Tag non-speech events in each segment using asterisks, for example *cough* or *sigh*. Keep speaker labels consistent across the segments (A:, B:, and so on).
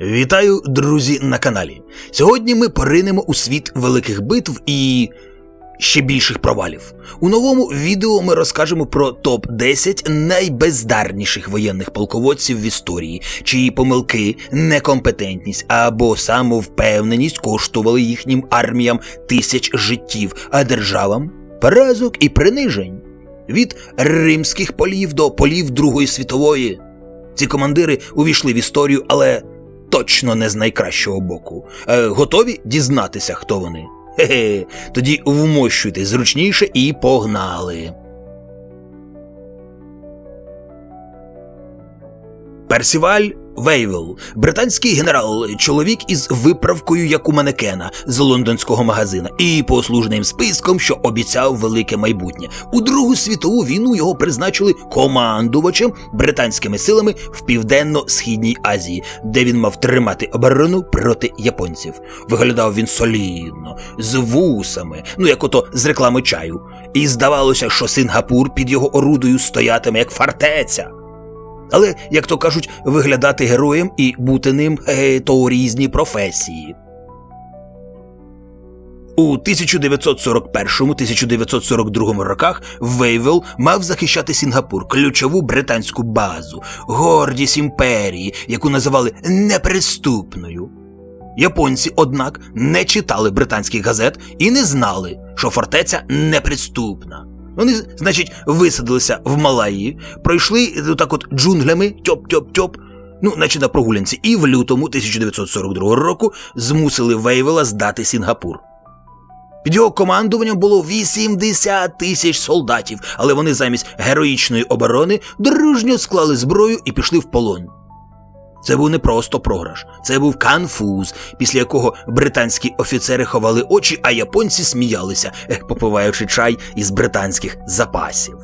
A: Вітаю, друзі, на каналі. Сьогодні ми поринемо у світ великих битв і ще більших провалів. У новому відео ми розкажемо про топ-10 найбездарніших воєнних полководців в історії, чиї помилки, некомпетентність або самовпевненість коштували їхнім арміям тисяч життів, а державам поразок і принижень. Від римських полів до полів Другої світової. Ці командири увійшли в історію, але точно не з найкращого боку. Е, готові дізнатися, хто вони? Хе-хе, тоді вмощуйте зручніше і погнали. Персіваль Вейвел, британський генерал, чоловік із виправкою як у манекена з лондонського магазина, і послужним списком, що обіцяв велике майбутнє. У Другу світову війну його призначили командувачем британськими силами в південно-східній Азії, де він мав тримати оборону проти японців. Виглядав він солідно, з вусами, ну як ото з реклами чаю. І здавалося, що Сингапур під його орудою стоятиме як фортеця. Але, як то кажуть, виглядати героєм і бути ним е, то різні професії. У 1941-1942 роках Вейвел мав захищати Сінгапур, ключову британську базу, гордість імперії, яку називали неприступною. Японці, однак, не читали британських газет і не знали, що фортеця неприступна. Вони, значить, висадилися в Малайї, пройшли так от джунглями тьоп-тьоп-тьоп, ну, наче на прогулянці, і в лютому 1942 року змусили Вейвела здати Сінгапур. Під його командуванням було 80 тисяч солдатів, але вони замість героїчної оборони дружньо склали зброю і пішли в полон. Це був не просто програш, це був конфуз, після якого британські офіцери ховали очі, а японці сміялися, попиваючи чай із британських запасів.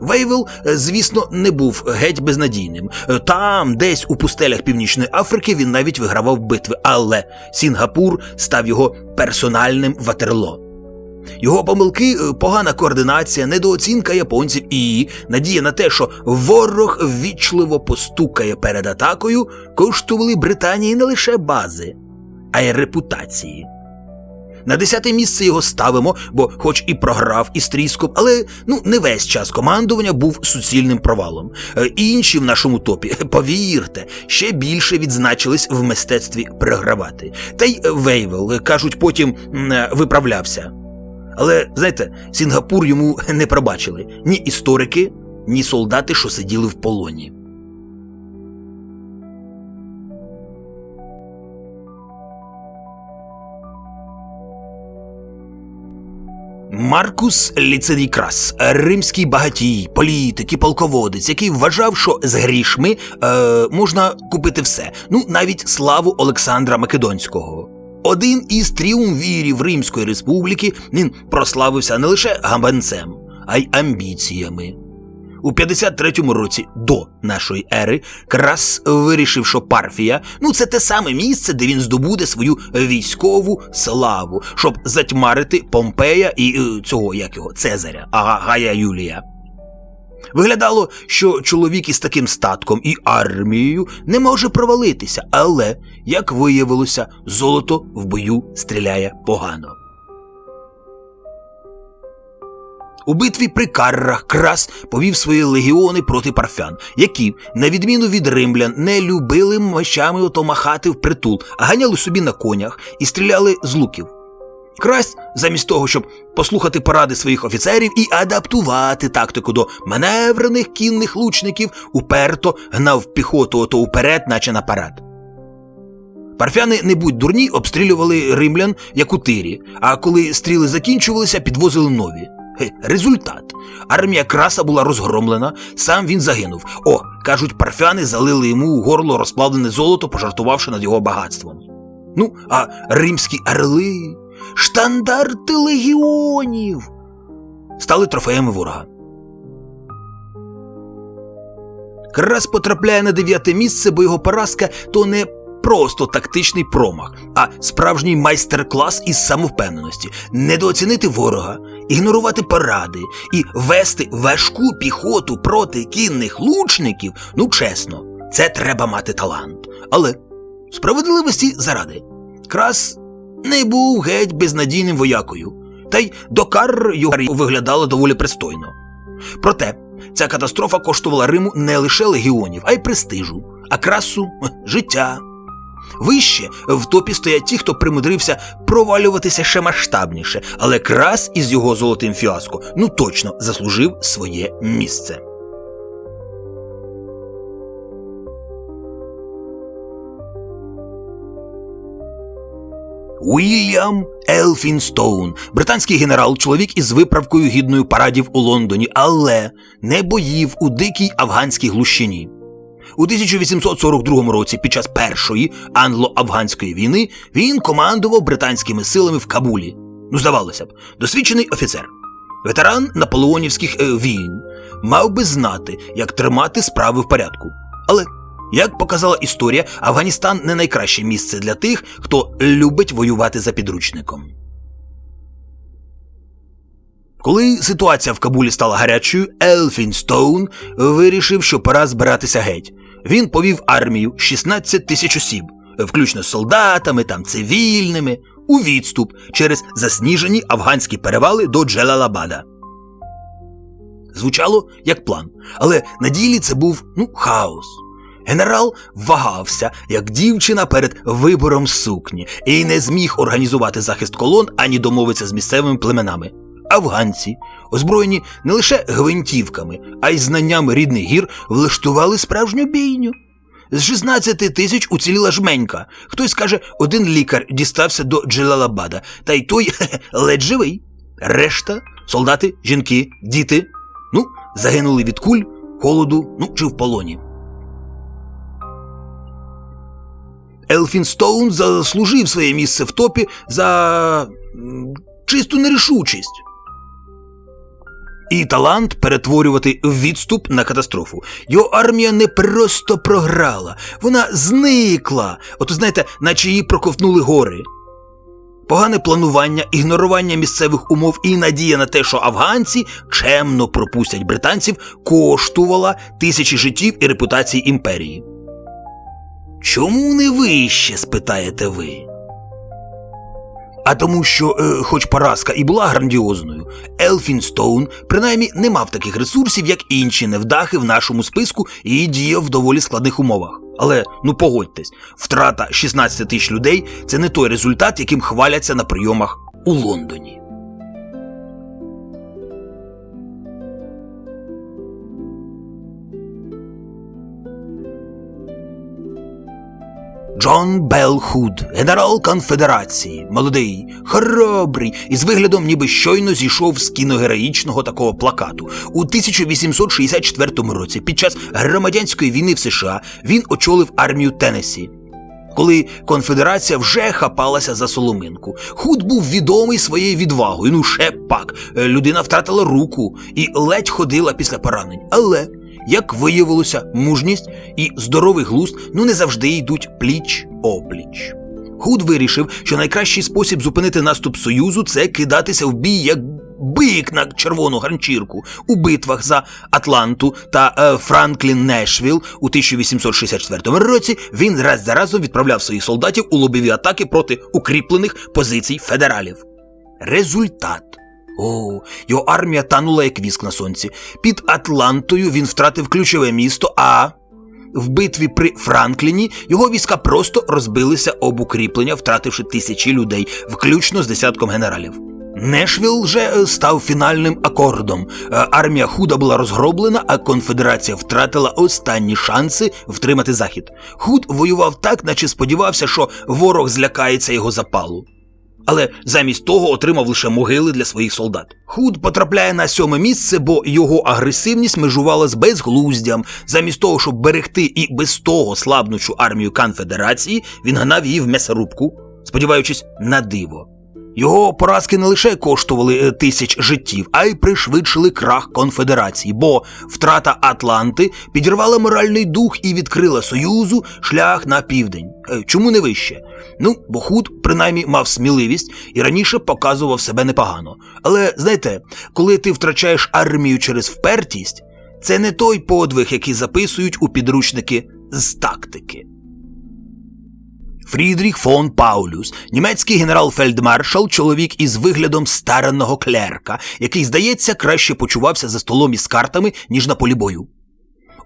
A: Вейвел, е, звісно, не був геть безнадійним. Е, Там, десь у пустелях Північної Африки, він навіть вигравав битви, але Сінгапур став його персональним ватерло. Його помилки, е, погана координація, недооцінка японців і надія на те, що ворог ввічливо постукає перед атакою, коштували Британії не лише бази, а й репутації. На десяте місце його ставимо, бо хоч і програв із тріском, але ну не весь час командування був суцільним провалом. Е, Інші в нашому топі, *laughs* повірте, ще більше відзначились в мистецтві програвати. Та й Вейвел, е, кажуть, потім виправлявся. Але знаєте, Сінгапур йому *laughs* не пробачили ні історики, ні солдати, що сиділи в полоні. Маркус Крас, римський багатій, політик і полководець, який вважав, що з грішми е, можна купити все, ну навіть славу Олександра Македонського. Один із тріумвірів Римської республіки він прославився не лише гаманцем, а й амбіціями. У 53-му році до нашої ери Крас вирішив, що Парфія ну це те саме місце, де він здобуде свою військову славу, щоб затьмарити Помпея і е, цього як його Цезаря, а Гая Юлія. Виглядало, що чоловік із таким статком і армією не може провалитися, але, як виявилося, золото в бою стріляє погано. У битві при Каррах Крас повів свої легіони проти парфян, які, на відміну від римлян, не любили мечами ото махати в притул, а ганяли собі на конях і стріляли з луків. Крас, замість того, щоб послухати поради своїх офіцерів і адаптувати тактику до маневрених кінних лучників, уперто гнав піхоту ото уперед, наче на парад. Парфяни, не будь дурні, обстрілювали римлян як у тирі, а коли стріли закінчувалися, підвозили нові. Результат. Армія краса була розгромлена, сам він загинув. О, кажуть, парфяни залили йому у горло розплавлене золото, пожартувавши над його багатством. Ну, а римські орли, штандарти легіонів стали трофеями ворога. Крас потрапляє на дев'яте місце, бо його поразка то не просто тактичний промах, а справжній майстер-клас із самовпевненості, недооцінити ворога, ігнорувати поради і вести важку піхоту проти кінних лучників. Ну чесно, це треба мати талант. Але Справедливості заради. Крас не був геть безнадійним воякою, та й до кар його виглядало доволі пристойно. Проте ця катастрофа коштувала Риму не лише легіонів, а й престижу, а красу життя. Вище в топі стоять ті, хто примудрився провалюватися ще масштабніше, але крас із його золотим фіаско ну точно заслужив своє місце. Уільям Елфінстоун, британський генерал, чоловік із виправкою гідною парадів у Лондоні, але не боїв у дикій афганській глущині. У 1842 році, під час першої англо-афганської війни, він командував британськими силами в Кабулі. Ну, здавалося б, досвідчений офіцер, ветеран наполеонівських е, війн, мав би знати, як тримати справи в порядку. Але, як показала історія, Афганістан не найкраще місце для тих, хто любить воювати за підручником. Коли ситуація в Кабулі стала гарячою, Елфінстоун вирішив, що пора збиратися геть. Він повів армію 16 тисяч осіб, включно з солдатами, там цивільними, у відступ через засніжені афганські перевали до Джелалабада. Звучало як план, але на ділі це був ну, хаос. Генерал вагався, як дівчина перед вибором сукні, і не зміг організувати захист колон ані домовитися з місцевими племенами. Афганці, озброєні не лише гвинтівками, а й знанням рідних гір, влаштували справжню бійню. З 16 тисяч уціліла жменька. Хтось каже, один лікар дістався до Джелалабада, та й той *laughs* ледь живий. Решта солдати, жінки, діти. Ну, загинули від куль, холоду, ну чи в полоні. Елфінстоун заслужив своє місце в топі за чисту нерішучість. І талант перетворювати відступ на катастрофу. Його армія не просто програла, вона зникла. От знаєте, наче її проковтнули гори. Погане планування, ігнорування місцевих умов і надія на те, що афганці чемно пропустять британців, коштувала тисячі життів і репутації імперії. Чому не вище? спитаєте ви. А тому, що, е, хоч поразка і була грандіозною, Елфінстоун принаймні не мав таких ресурсів, як інші невдахи в нашому списку і діяв в доволі складних умовах. Але ну погодьтесь, втрата 16 тисяч людей це не той результат, яким хваляться на прийомах у Лондоні. Джон Белл Худ, генерал конфедерації, молодий, хоробрий, із виглядом ніби щойно зійшов з кіногероїчного такого плакату. У 1864 році, під час громадянської війни в США, він очолив армію Теннессі. Коли конфедерація вже хапалася за соломинку, Худ був відомий своєю відвагою. Ну ще пак, Е, людина втратила руку і ледь ходила після поранень. Але як виявилося, мужність і здоровий глузд ну не завжди йдуть пліч опліч. Худ вирішив, що найкращий спосіб зупинити наступ Союзу це кидатися в бій як бик на червону ганчірку у битвах за Атланту та е, Франклін Нешвіл у 1864 році. Він раз за разом відправляв своїх солдатів у лобові атаки проти укріплених позицій федералів. Результат. О, його армія танула як віск на сонці. Під Атлантою він втратив ключове місто, а в битві при Франкліні його війська просто розбилися об укріплення, втративши тисячі людей, включно з десятком генералів. Нешвіл вже е, став фінальним акордом. Е, Армія Худа була розгроблена, а конфедерація втратила останні шанси втримати захід. Худ воював так, наче сподівався, що ворог злякається його запалу але замість того отримав лише могили для своїх солдат. Худ потрапляє на сьоме місце, бо його агресивність межувала з безглуздям. Замість того, щоб берегти і без того слабнучу армію конфедерації, він гнав її в м'ясорубку, сподіваючись на диво. Його поразки не лише коштували е, тисяч життів, а й пришвидшили крах конфедерації, бо втрата Атланти підірвала моральний дух і відкрила Союзу шлях на південь. Е, Чому не вище? Ну, бо худ принаймні мав сміливість і раніше показував себе непогано. Але знаєте, коли ти втрачаєш армію через впертість, це не той подвиг, який записують у підручники з тактики. Фрідріх фон Паулюс, німецький генерал-фельдмаршал, чоловік із виглядом старанного клерка, який, здається, краще почувався за столом із картами, ніж на полі бою.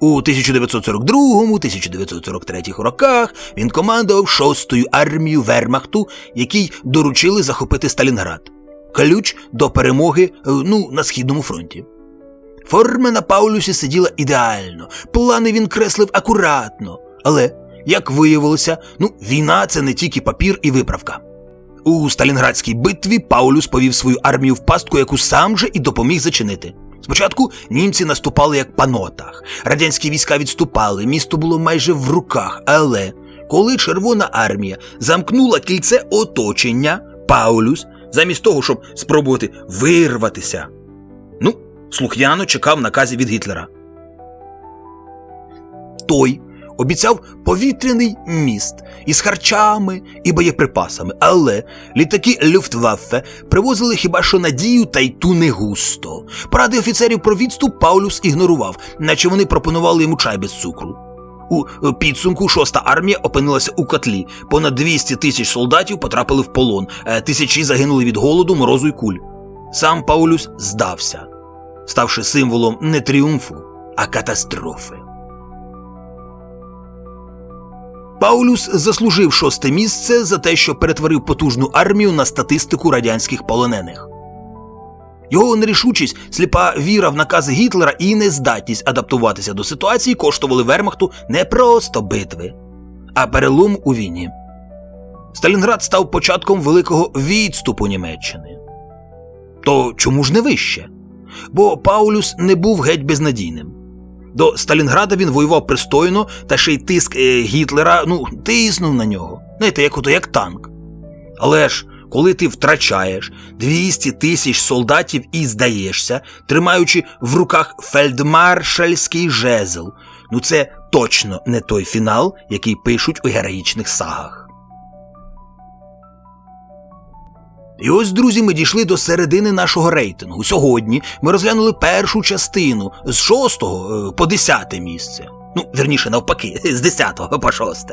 A: У 1942-1943 роках він командував шостою армією Вермахту, якій доручили захопити Сталінград. Ключ до перемоги е, ну, на східному фронті. Форма на Паулюсі сиділа ідеально, плани він креслив акуратно. Але, як виявилося, ну, війна це не тільки папір і виправка. У Сталінградській битві Паулюс повів свою армію в пастку, яку сам же і допоміг зачинити. Спочатку німці наступали як по нотах, радянські війська відступали, місто було майже в руках. Але коли Червона армія замкнула кільце оточення, Паулюс, замість того, щоб спробувати вирватися, ну, слухняно чекав наказів від Гітлера. Той обіцяв повітряний міст із харчами і боєприпасами, але літаки Люфтваффе привозили хіба що надію та й ту не густо. Поради офіцерів про відступ Паулюс ігнорував, наче вони пропонували йому чай без цукру. У е, підсумку шоста армія опинилася у котлі. Понад 200 тисяч солдатів потрапили в полон, е, тисячі загинули від голоду, морозу й куль. Сам Паулюс здався, ставши символом не тріумфу, а катастрофи. Паулюс заслужив шосте місце за те, що перетворив потужну армію на статистику радянських полонених. Його нерішучість, сліпа віра в накази Гітлера і нездатність адаптуватися до ситуації коштували Вермахту не просто битви, а перелом у війні. Сталінград став початком великого відступу Німеччини. То чому ж не вище? Бо Паулюс не був геть безнадійним. До Сталінграда він воював пристойно, та ще й тиск е, Гітлера ну, тиснув на нього. Знаєте, як ото як танк. Але ж, коли ти втрачаєш 200 тисяч солдатів і здаєшся, тримаючи в руках фельдмаршальський жезл, ну це точно не той фінал, який пишуть у героїчних сагах. І ось, друзі, ми дійшли до середини нашого рейтингу. Сьогодні ми розглянули першу частину з 6 по 10 місце. Ну, верніше, навпаки, з 10 по 6.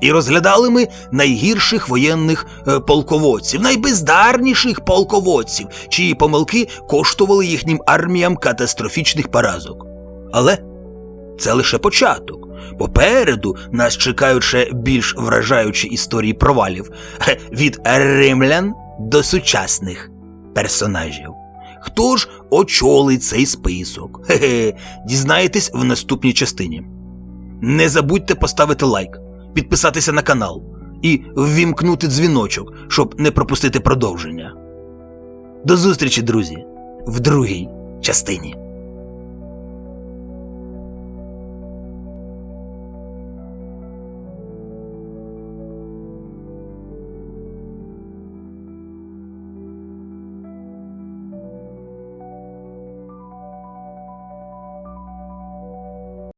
A: І розглядали ми найгірших воєнних е, полководців, найбездарніших полководців, чиї помилки коштували їхнім арміям катастрофічних поразок. Але це лише початок. Попереду нас чекають ще більш вражаючі історії провалів від римлян до сучасних персонажів. Хто ж очолить цей список? Хе-хе, дізнаєтесь в наступній частині. Не забудьте поставити лайк, підписатися на канал і ввімкнути дзвіночок, щоб не пропустити продовження. До зустрічі, друзі, в другій частині.